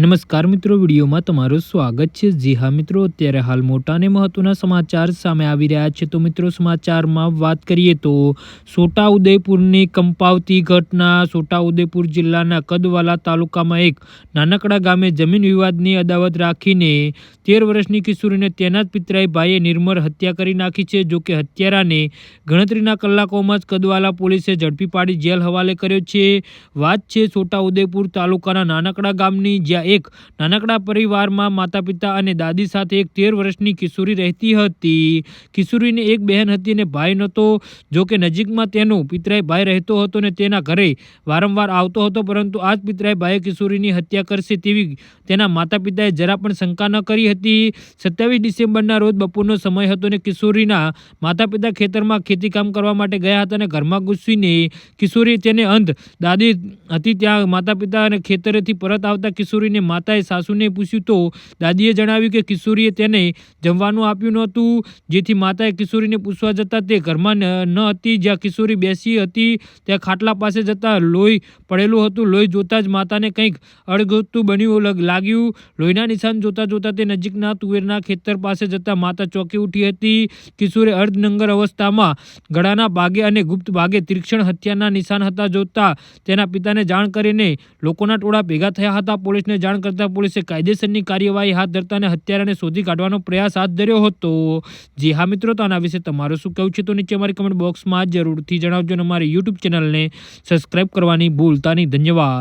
નમસ્કાર મિત્રો, વિડીયોમાં તમારું સ્વાગત છે. જી હા મિત્રો, અત્યારે હાલ મોટા અને મહત્વના સમાચાર સામે આવી રહ્યા છે. તો મિત્રો, સમાચારમાં વાત કરીએ તો છોટાઉદેપુરની કંપાવતી ઘટના છોટાઉદેપુર જિલ્લાના કદવાલા તાલુકામાં એક નાનકડા ગામે જમીન વિવાદની અદાવત રાખીને તેર વર્ષની કિશોરીને તેના જ પિતરાઈ ભાઈએ નિર્મળ હત્યા કરી નાખી છે. જો કે હત્યારાને ગણતરીના કલાકોમાં જ કદવાલા પોલીસે ઝડપી પાડી જેલ હવાલે કર્યો છે. વાત છે છોટાઉદેપુર તાલુકાના નાનકડા ગામની, જ્યાં એક નાનકડા પરિવારમાં માતા પિતા અને દાદી સાથે એક તેર વર્ષની કિશોરી રહેતી હતી. કિશોરીને એક બહેન હતી અને ભાઈ નહોતો. જો કે નજીકમાં તેનો પિતરાય ભાઈ રહેતો હતો અને તેના ઘરે વારંવાર આવતો હતો, પરંતુ આ જ પિતરાય ભાઈએ કિશોરીની હત્યા કરશે તેવી તેના માતા પિતાએ જરા પણ શંકા ન કરી હતી. સત્યાવીસ ડિસેમ્બરના રોજ બપોરનો સમય હતો અને કિશોરીના માતા પિતા ખેતરમાં ખેતીકામ કરવા માટે ગયા હતા અને ઘરમાં ઘૂસીને કિશોરી તેને અંધ દાદી હતી ત્યાં માતા પિતા અને ખેતરેથી પરત આવતા કિશોરીને માતાએ સાસુને પૂછ્યું તો દાદીએ જણાવ્યું કે કિશોરીએ તેને જમવાનું આપ્યું નહોતું. જેથી માતાએ કિશોરીને પૂછવા જતાં તે ઘરમાં ન હતી. જ્યાં કિશોરી બેસી હતી, ત્યાં ખાટલા પાસે જતાં લોહી પડેલું હતું. લોહી જોતાં જ માતાને કંઈક અડગતું બન્યું લગ- લાગ્યું. લોહીના નિશાન જોતાં જોતાં તે નજીકના તુવેરના ખેતર પાસે જતાં માતા ચોંકી ઉઠી હતી. કિશોરે અર્ધનંગર અવસ્થામાં ગળાના ભાગે અને ગુપ્ત ભાગે તીક્ષ્ણ હત્યાના નિશાન હતા જોતા તેના પિતાને જાણ કરીને લોકોના ટોળા ભેગા થયા હતા. પોલીસને જાણ કરતા પોલીસે કાયદેસરની કાર્યવાહી હાથ ધરતા અને હત્યારાને શોધી કાઢવાનો પ્રયાસ હાથ ધર્યો હતો. જી હા મિત્રો, તો આના વિશે તમારું શું કહેવું છે તો નીચે અમારી કમેન્ટ બોક્સમાં જરૂરથી જણાવજો અને અમારી યુટ્યુબ ચેનલને સબસ્ક્રાઇબ કરવાની ભૂલતા નહીં ધન્યવાદ.